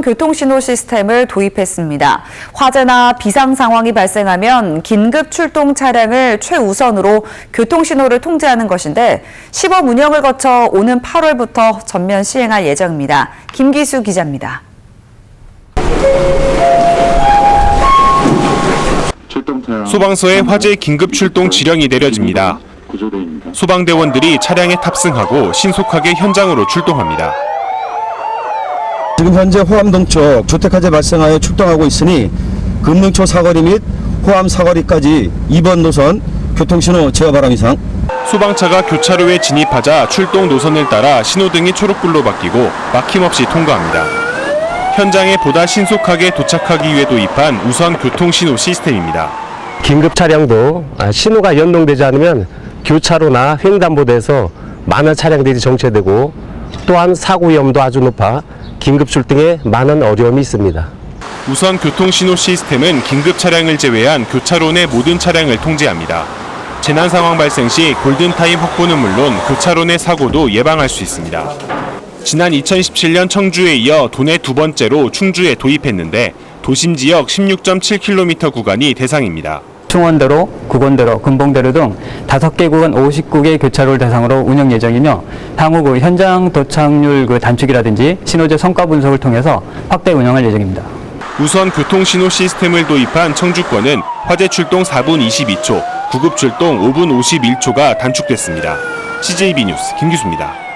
교통신호 시스템을 도입했습니다. 화재나 비상 상황이 발생하면 긴급 출동 차량을 최우선으로 교통신호를 통제하는 것인데 시범 운영을 거쳐 오는 8월부터 전면 시행할 예정입니다. 김기수 기자입니다. 소방서에 화재 긴급 출동 지령이 내려집니다. 소방대원들이 차량에 탑승하고 신속하게 현장으로 출동합니다. 지금 현재 호암 동 쪽 주택화재 발생하여 출동하고 있으니 금능초 사거리 및 호암 사거리까지 2번 노선 교통신호 제어 바람 이상 소방차가 교차로에 진입하자 출동 노선을 따라 신호등이 초록불로 바뀌고 막힘없이 통과합니다. 현장에 보다 신속하게 도착하기 위해 도입한 우선 교통신호 시스템입니다. 긴급 차량도 아, 신호가 연동되지 않으면 교차로나 횡단보도에서 많은 차량들이 정체되고 또한 사고 위험도 아주 높아 긴급 출동에 많은 어려움이 있습니다. 우선 교통 신호 시스템은 긴급 차량을 제외한 교차로 내 모든 차량을 통제합니다. 재난 상황 발생 시 골든타임 확보는 물론 교차로 내 사고도 예방할 수 있습니다. 지난 2017년 청주에 이어 도내 두 번째로 충주에 도입했는데 도심 지역 16.7km 구간이 대상입니다. 충원대로, 구건대로, 금봉대로 등 다섯 개 구간 59개 교차로를 대상으로 운영 예정이며 향후 그 현장 도착률 그 단축이라든지 신호제 성과 분석을 통해서 확대 운영할 예정입니다. 우선 교통신호 시스템을 도입한 청주권은 화재 출동 4분 22초, 구급 출동 5분 51초가 단축됐습니다. CJB 뉴스 김규수입니다.